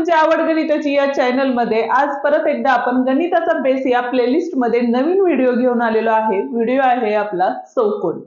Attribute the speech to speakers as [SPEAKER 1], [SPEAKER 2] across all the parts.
[SPEAKER 1] तुमची आवड गणिताची या चॅनलमध्ये आज परत एकदा आपण गणिताचा बेस या प्लेलिस्टमध्ये नवीन व्हिडिओ घेऊन आलेलो आहे. व्हिडिओ आहे आपला चौकोन.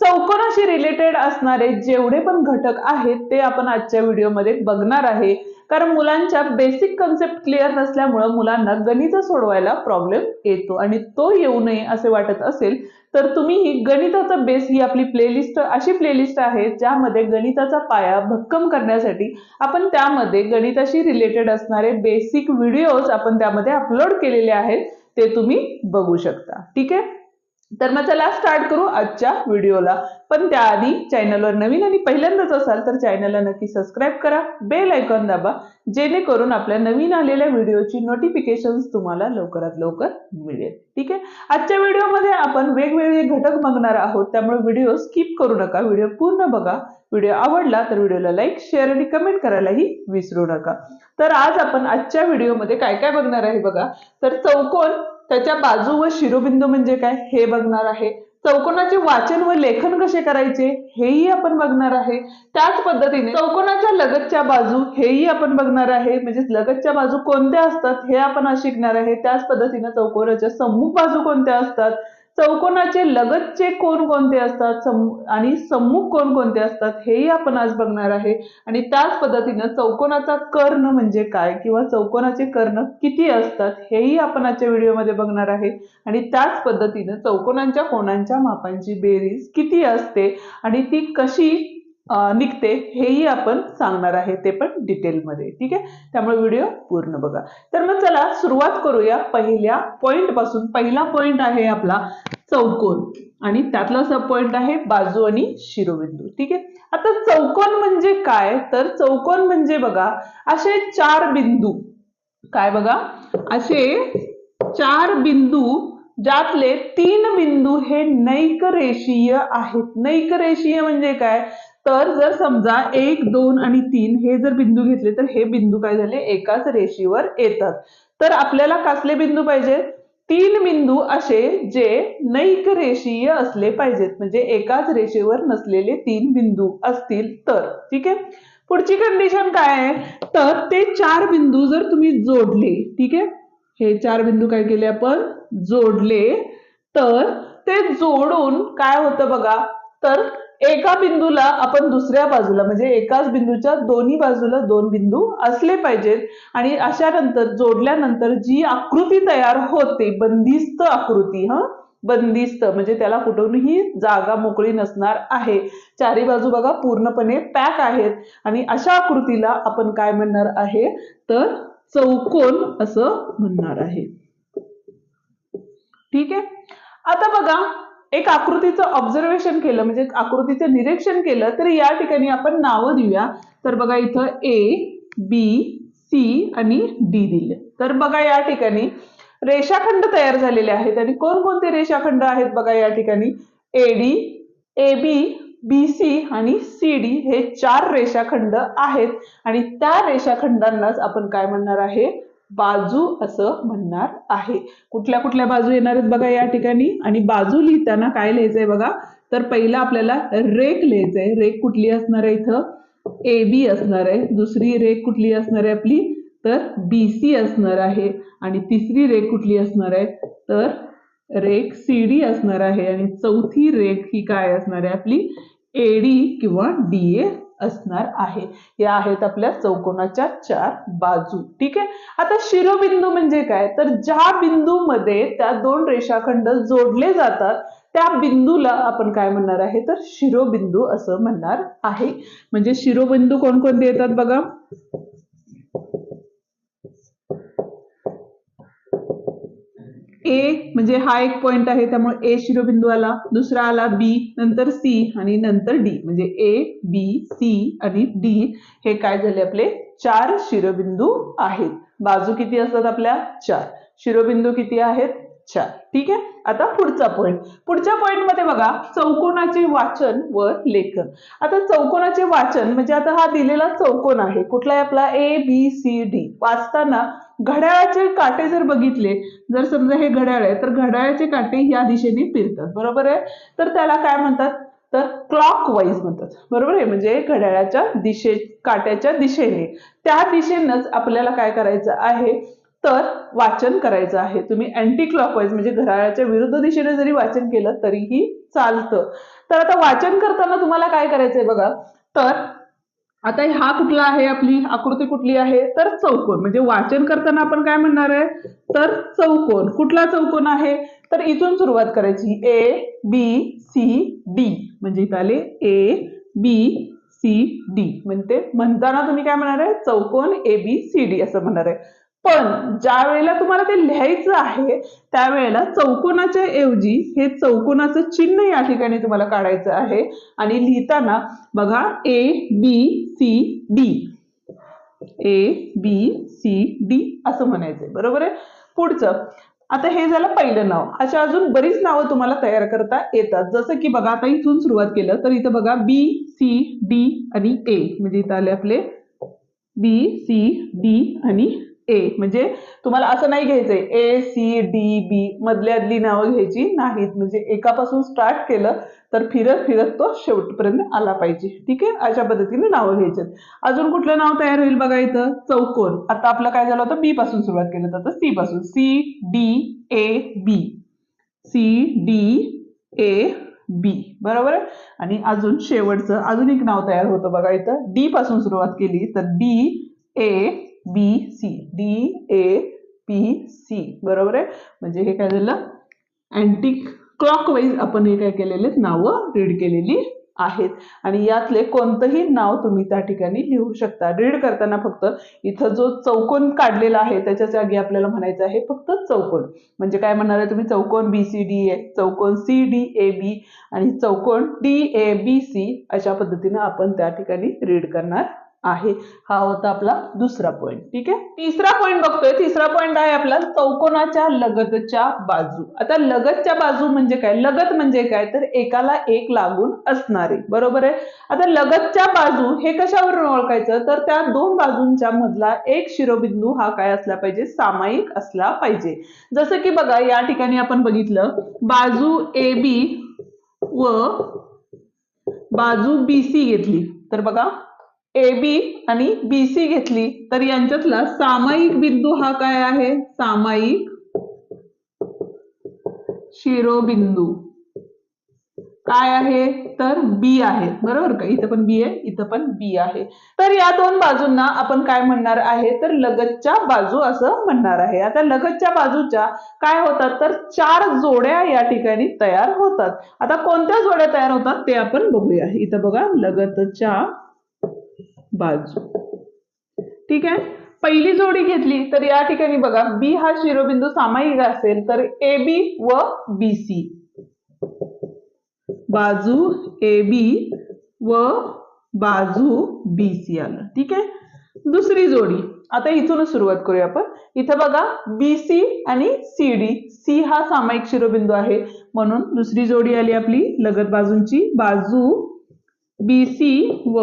[SPEAKER 1] चौकोनाशी रिलेटेड असणारे जेवढे पण घटक आहेत ते आपण आजच्या व्हिडिओमध्ये बघणार आहे. कारण मुलांच्या बेसिक कन्सेप्ट क्लिअर नसल्यामुळं मुलांना गणित सोडवायला प्रॉब्लेम येतो. आणि तो येऊ नये असे वाटत असेल तर तुम्ही ही गणिताचा बेस ही आपली प्लेलिस्ट अशी प्लेलिस्ट आहे ज्यामध्ये गणिताचा पाया भक्कम करण्यासाठी आपण त्यामध्ये गणिताशी रिलेटेड असणारे बेसिक व्हिडिओज आपण त्यामध्ये अपलोड केलेले आहेत ते तुम्ही बघू शकता. ठीक आहे? तर मग चला स्टार्ट करू आजच्या व्हिडिओला पण त्याआधी चॅनलवर नवीन आणि पहिल्यांदाच असाल तर चॅनलला नक्की सबस्क्राईब करा. बेल आयकॉन दाबा जेणेकरून आपल्या नवीन आलेल्या व्हिडिओची नोटिफिकेशन तुम्हाला लवकरात लवकर मिळेल. ठीक आहे? आजच्या व्हिडिओमध्ये आपण वेगवेगळे घटक बघणार आहोत. त्यामुळे व्हिडिओ स्किप करू नका. व्हिडिओ पूर्ण बघा. व्हिडिओ आवडला तर व्हिडिओला लाईक शेअर आणि कमेंट करायलाही विसरू नका. तर आज आपण आजच्या व्हिडिओमध्ये काय काय बघणार आहे बघा? तर चौकोन त्याच्या बाजू व शिरोबिंदू म्हणजे काय? हे बघणार आहे. चौकोनाचे वाचन व लेखन कसे करायचे? हेही आपण बघणार आहे. त्याच पद्धतीने चौकोनाच्या लगतच्या बाजू हेही आपण बघणार आहे. म्हणजे लगतच्या बाजू कोणत्या असतात? हे आपण शिकणार आहे. त्याच पद्धतीने चौकोनाच्या सम्मुख बाजू कोणत्या असतात? चौकोनाचे लगतचे कोण कोणते असतात? आणि सम्मुख कोण कोणते असतात? हेही आपण आज बघणार आहे. आणि त्याच पद्धतीनं चौकोनाचा कर्ण म्हणजे काय? किंवा चौकोनाचे कर्ण किती असतात? हेही आपण आजच्या व्हिडिओमध्ये बघणार आहे. आणि त्याच पद्धतीनं चौकोनांच्या कोणांच्या मापांची बेरीज किती असते? आणि ती कशी निघते हेही आपण सांगणार आहे ते पण डिटेलमध्ये ठीक आहे? त्यामुळे व्हिडिओ पूर्ण बघा. तर मग चला सुरुवात करूया पहिल्या पॉइंटपासून. पहिला पॉइंट आहे आपला चौकोन. आणि त्यातला सब पॉइंट आहे बाजू आणि शिरोबिंदू ठीक आहे? आता चौकोन म्हणजे काय? तर चौकोन म्हणजे बघा असे चार बिंदू. काय बघा? असे चार बिंदू ज्यातले तीन बिंदू हे नैक रेषीय आहेत. नैक रेषीय म्हणजे काय? तर जर समजा एक दोन आणि तीन हे जर बिंदू घेतले तर हे बिंदू काय झाले? एकाच रेषेवर येतात. तर आपल्याला कसले बिंदू पाहिजेत तीन बिंदू असे जे नैक रेषीय असले पाहिजेत. म्हणजे एकाच रेषेवर नसलेले तीन बिंदू असतील तर. ठीक आहे? पुढची कंडिशन काय आहे? तर ते चार बिंदू जर तुम्ही जोडले ठीक आहे? हे चार बिंदू काय केले आपण? जोडले. तर ते जोडून काय होतं बघा? तर एका बिंदूला आपण दुसऱ्या बाजूला म्हणजे एकाच बिंदूच्या दोन्ही बाजूला दोन बिंदू असले पाहिजेत. आणि अशा नंतर जोडल्यानंतर जी आकृती तयार होते बंदिस्त आकृती हा? बंदिस्त म्हणजे त्याला कुठूनही जागा मोकळी नसणार आहे. चारी बाजू बघा पूर्णपणे पॅक आहेत. आणि अशा आकृतीला आपण काय म्हणणार आहे? तर चौकोन असं म्हणणार आहे. ठीक आहे? आता बघा एक आकृतीचं ऑब्झर्वेशन केलं म्हणजे आकृतीचं निरीक्षण केलं तर या ठिकाणी आपण नावं देऊया. तर बघा इथं ए बी सी आणि डी दिले. तर बघा या ठिकाणी रेषाखंड तयार झालेले आहेत. आणि कोणकोणते रेषाखंड आहेत बघा या ठिकाणी? A D A B B C आणि सी डी हे चार रेषाखंड आहेत. आणि त्या रेषाखंडांनाच आपण काय म्हणणार आहे? बाजू असं म्हणणार आहे. कुठल्या कुठल्या बाजू येणार आहेत बघा या ठिकाणी? आणि बाजू लिहिताना काय लिहायचंय बघा? तर पहिला आपल्याला रेक लिहायचंय. रेक कुठली असणार आहे इथं? ए बी असणार आहे. दुसरी रेक कुठली असणार आहे आपली? तर बी सी असणार आहे. आणि तिसरी रेक कुठली असणार आहे? तर रेक सी डी असणार आहे. आणि चौथी रेक ही काय असणार आहे आपली? एडी किंवा डी ए असणार आहे. या आहेत आपल्या चौकोनाच्या चार बाजू. ठीक आहे? आता शिरोबिंदू म्हणजे काय? तर ज्या बिंदूमध्ये त्या दोन रेषाखंड जोडले जातात त्या बिंदूला आपण काय म्हणणार आहे? तर शिरोबिंदू असं म्हणणार आहे. म्हणजे शिरोबिंदू कोणकोणते येतात बघा? ए म्हणजे हा एक पॉइंट आहे त्यामुळे ए शिरोबिंदू आला दुसरा आला बी नंतर सी आणि नंतर डी म्हणजे ए बी सी आणि डी हे काय झाले आपले? चार शिरोबिंदू आहेत. बाजू किती असतात आपल्या? चार. शिरोबिंदू किती आहेत? चार. ठीक आहे? आता पुढचा पॉइंट पुढच्या पॉईंटमध्ये बघा चौकोनाचे वाचन व लेखन. आता चौकोनाचे वाचन म्हणजे आता हा दिलेला चौकोन आहे. कुठला आहे आपला? ए बी सी डी वाचताना घड्याळाचे काटे जर बघितले जर समजा हे घड्याळ आहे तर घड्याळाचे काटे या दिशेने फिरतात. बरोबर आहे? तर त्याला काय म्हणतात? तर क्लॉक वाईज म्हणतात. बरोबर आहे? म्हणजे घड्याळाच्या दिशे काट्याच्या दिशेने. त्या दिशेनंच आपल्याला काय करायचं आहे? तर वाचन करायचं आहे. तुम्ही अँटी क्लॉकवाईज म्हणजे घड्याळाच्या विरुद्ध दिशेने जरी वाचन केलं तरीही चालतं. तर आता वाचन करताना तुम्हाला काय करायचंय बघा? तर आता हा कुठला आहे आपली आकृती कुठली आहे? तर चौकोन. म्हणजे वाचन करताना आपण काय म्हणणार आहे? तर चौकोन. कुठला चौकोन आहे? तर इथून सुरुवात करायची. ए बी सी डी म्हणजे इथं आले ए बी सी डी म्हणजे म्हणताना तुम्ही काय म्हणणार आहे? चौकोन ए बी सी डी असं म्हणणार आहे. पण ज्या वेळेला तुम्हाला ते लिहायचं आहे त्यावेळेला चौकोनाच्या ऐवजी हे चौकोनाचं चिन्ह या ठिकाणी तुम्हाला काढायचं आहे. आणि लिहिताना बघा A B C D A B C D असं म्हणायचंय. बरोबर आहे? पुढचं. आता हे झालं पहिलं नाव. अशा अजून बरीच नावं तुम्हाला तयार करता येतात. जसं की बघा आता इथून सुरुवात केलं तर इथं बघा बी सी डी आणि ए म्हणजे इथं आले आपले बी सी डी आणि ए म्हणजे तुम्हाला असं नाही घ्यायचंय. ए सी डी बी मधल्यातली नावं घ्यायची नाहीत. म्हणजे एकापासून स्टार्ट केलं तर फिरत फिरत तो शेवटपर्यंत आला पाहिजे. ठीक आहे? अशा पद्धतीने नावं घ्यायचे अजून कुठलं नाव तयार होईल बघा इथं? चौकोन. आता आपलं काय झालं होतं? बी पासून सुरुवात केलं तर सी पासून. C D A B C D A B बरोबर आहे? आणि अजून शेवटचं अजून एक नाव तयार होतं बघा इथं. डी पासून सुरुवात केली तर D A B C D A P C बरोबर आहे? म्हणजे हे काय झालं? अँटी क्लॉकवाईज आपण हे काय केलेले नावं रीड केलेली आहेत. आणि यातले कोणतंही नाव तुम्ही त्या ठिकाणी लिहू शकता. रीड करताना फक्त इथं जो चौकोन काढलेला आहे त्याच्या जागी आपल्याला म्हणायचं आहे फक्त चौकोन. म्हणजे काय म्हणणार आहे तुम्ही? चौकोन बी सी डी ए चौकोन सी डी ए बी आणि चौकोन डी ए बी सी अशा पद्धतीनं आपण त्या ठिकाणी रीड करणार आहे. हा होता आपला दुसरा पॉइंट ठीक आहे? तिसरा पॉइंट बघतोय. तिसरा पॉइंट आहे आपला चौकोनाच्या लगतच्या बाजू. आता लगतच्या बाजू म्हणजे काय? लगत म्हणजे काय? तर एकाला एक लागून असणारे. बरोबर आहे? आता लगतच्या बाजू हे कशावरून ओळखायचं? तर त्या दोन बाजूंच्या मधला एक शिरोबिंदू हा काय असला पाहिजे? सामायिक असला पाहिजे. जसं की बघा या ठिकाणी आपण बघितलं बाजू ए बी व बाजू बी सी घेतली. तर बघा ए बी आणि बी सी घेतली तर यांच्यातला सामायिक बिंदू हा काय आहे? सामायिक शिरोबिंदू. काय आहे? तर बी आहे. बरोबर का? इथं पण बी आहे इथं पण बी आहे. तर या दोन बाजूंना आपण काय म्हणणार आहे? तर लगतच्या बाजू असं म्हणणार आहे. आता लगतच्या बाजूच्या काय होतात? तर चार जोड्या या ठिकाणी तयार होतात. आता कोणत्या जोड्या तयार होतात ते आपण बघूया. इथं बघा लगतच्या बाजू. ठीक आहे? पहिली जोडी घेतली तर या ठिकाणी बघा बी हा शिरोबिंदू सामायिक असेल तर ए बी व बी सी बाजू ए बी व बाजू बी सी आलं. ठीक आहे? दुसरी जोडी. आता इथूनच सुरुवात करूया आपण. इथं बघा बी सी आणि सी डी सी हा सामायिक शिरोबिंदू आहे. म्हणून दुसरी जोडी आली आपली लगत बाजूंची. बाजू बी सी व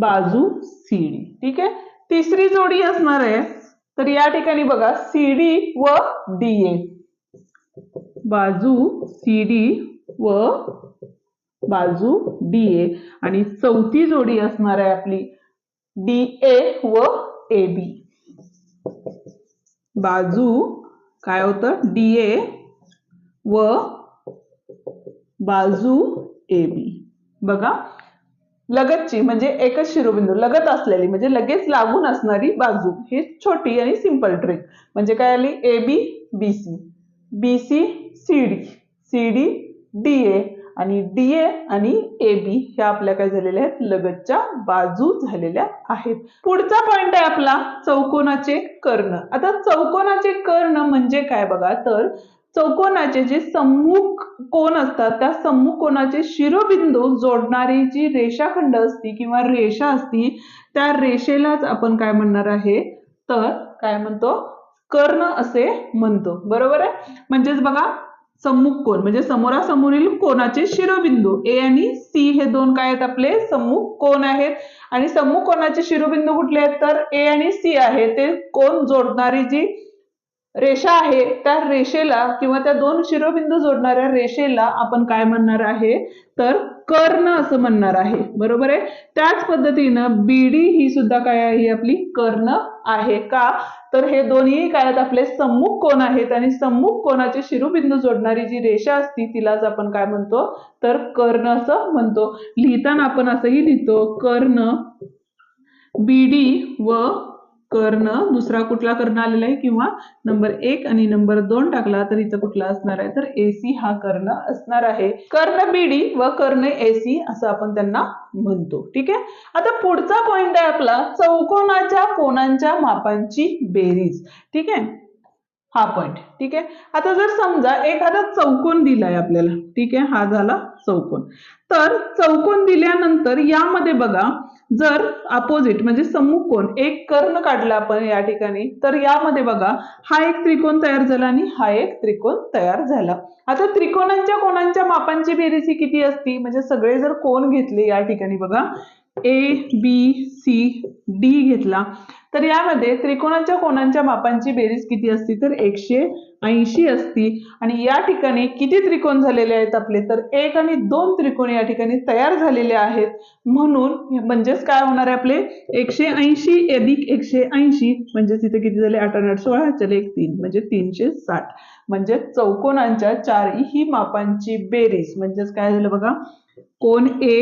[SPEAKER 1] बाजू सी डी ठीक आहे? तिसरी जोडी असणार आहे. तर या ठिकाणी बघा सी डी व डी ए बाजू सी डी व बाजू डी ए आणि चौथी जोडी असणार आहे आपली डी ए व ए बी बाजू काय होतं? डी ए व बाजू ए बी बघा लगतची म्हणजे एकच शिरोबिंदू लगत असलेली म्हणजे लगेच लागून असणारी बाजू. ही छोटी आणि सिंपल ट्रिक म्हणजे काय आली? A B B C B C C D C D D A आणि डी ए आणि ए बी ह्या आपल्या काय झालेल्या आहेत? लगतच्या बाजू झालेल्या आहेत. पुढचा पॉइंट आहे आपला चौकोनाचे कर्ण. आता चौकोनाचे कर्ण म्हणजे काय बघा तर चौकोनाचे जे सम्मुख कोण असतात त्या सम्मुख कोणाचे शिरोबिंदू जोडणारी जी रेषाखंड असती किंवा रेषा असती त्या रेषेलाच आपण काय म्हणणार आहे? तर काय म्हणतो? कर्ण असे म्हणतो. बरोबर आहे? म्हणजेच बघा सम्मुख कोण म्हणजे समोरासमोरील कोणाचे शिरोबिंदू ए आणि सी हे दोन काय आहेत आपले? सम्मुख कोण आहेत. आणि सम्मुख कोणाचे शिरोबिंदू कुठले आहेत? तर ए आणि सी आहे. ते कोण जोडणारी जी रेषा आहे त्या रेषेला किंवा त्या दोन शिरोबिंदू जोडणाऱ्या रेषेला आपण काय म्हणणार आहे? तर कर्ण असं म्हणणार आहे. बरोबर आहे? त्याच पद्धतीनं बीडी ही सुद्धा काय आहे? आपली कर्ण आहे. का? तर हे दोन्ही काय आहेत? आपले सम्मुख कोण आहेत आणि सम्मुख कोणाचे शिरोबिंदू जोडणारी जी रेषा असती तिलाच आपण काय म्हणतो? तर कर्ण असं म्हणतो. लिहिताना आपण असंही लिहितो कर्ण बीडी व कर्ण दुसरा कुठला कर्ण आलेला आहे किंवा नंबर एक आणि नंबर दोन टाकला तर इथं कुठला असणार आहे? तर एसी हा कर्ण असणार आहे. कर्ण बीडी व कर्ण एसी असं आपण त्यांना म्हणतो. ठीक आहे? आता पुढचा पॉइंट आहे आपला चौकोनाच्या कोणांच्या मापांची बेरीज. ठीक आहे? हा पॉइंट ठीक आहे? आता जर समजा एखादा चौकोन दिलाय आपल्याला ठीक आहे? हा झाला चौकोन. तर चौकोन दिल्यानंतर यामध्ये बघा जर अपोजिट म्हणजे सम्मुख एक कर्ण काढला आपण या ठिकाणी तर यामध्ये बघा हा एक त्रिकोण तयार झाला आणि हा एक त्रिकोण तयार झाला. आता त्रिकोणांच्या कोणांच्या मापांची बेरीज ही किती असती? म्हणजे सगळे जर कोण घेतले या ठिकाणी बघा ए बी सी डी घेतला. तर यामध्ये त्रिकोणाच्या कोणांच्या मापांची बेरीज किती असती? तर एकशे ऐंशी असती. आणि या ठिकाणी किती त्रिकोण झालेले आहेत आपले? तर एक आणि दोन त्रिकोण या ठिकाणी तयार झालेले आहेत. म्हणून म्हणजेच काय होणार आहे आपले? एकशे ऐंशी अधिक एकशे ऐंशी म्हणजेच इथे किती झाले? आठ आठ सोळा चले एक तीन म्हणजे तीनशे साठ. म्हणजे चौकोनांच्या चारही मापांची बेरीज. म्हणजेच काय झालं बघा? कोण ए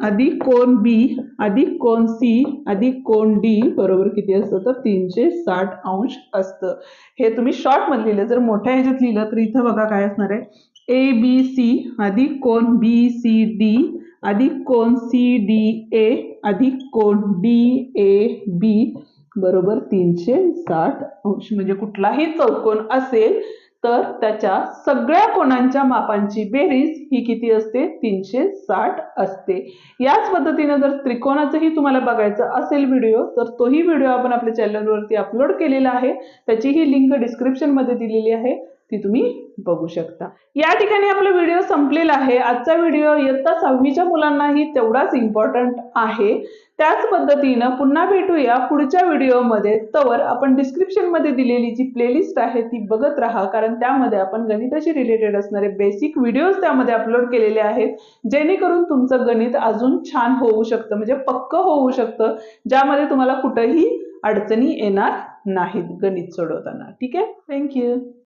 [SPEAKER 1] अधिक कोण बी अधिक कोण सी अधिक कोण डी बरोबर किती असतं? तर तीनशे साठ अंश असतं. हे तुम्ही शॉर्टमध्ये लिहिलं. जर मोठ्या ह्याच्यात लिहिलं तर इथं बघा काय असणार आहे? ए बी सी अधिक कोण बी सी डी अधिक कोण सी डी ए अधिक कोण डी ए बी बरोबर तीनशे साठ अंश. म्हणजे कुठलाही चौकोन असेल तर त्याच्या सगळ्या कोणांच्या मापांची बेरीज ही किती असते? तीनशे साठ असते. याच पद्धतीनं जर त्रिकोणाचंही तुम्हाला बघायचं असेल व्हिडिओ तर तोही व्हिडिओ आपण आपल्या चॅनलवरती अपलोड केलेला आहे. त्याचीही लिंक डिस्क्रिप्शनमध्ये दिलेली आहे. ती तुम्ही बघू शकता. या ठिकाणी आपला व्हिडिओ संपलेला आहे. आजचा व्हिडिओ इयत्ता सहावीच्या मुलांनाही तेवढाच इम्पॉर्टंट आहे. त्याच पद्धतीनं पुन्हा भेटूया पुढच्या व्हिडिओमध्ये तर आपण डिस्क्रिप्शनमध्ये दिलेली जी प्लेलिस्ट आहे ती बघत राहा. कारण त्यामध्ये आपण गणिताशी रिलेटेड असणारे बेसिक व्हिडिओज त्यामध्ये अपलोड केलेले आहेत. जेणेकरून तुमचं गणित अजून छान होऊ शकतं. म्हणजे पक्क होऊ शकतं. ज्यामध्ये तुम्हाला कुठंही अडचणी येणार नाहीत. गणित सोडवताना. ठीक आहे? थँक्यू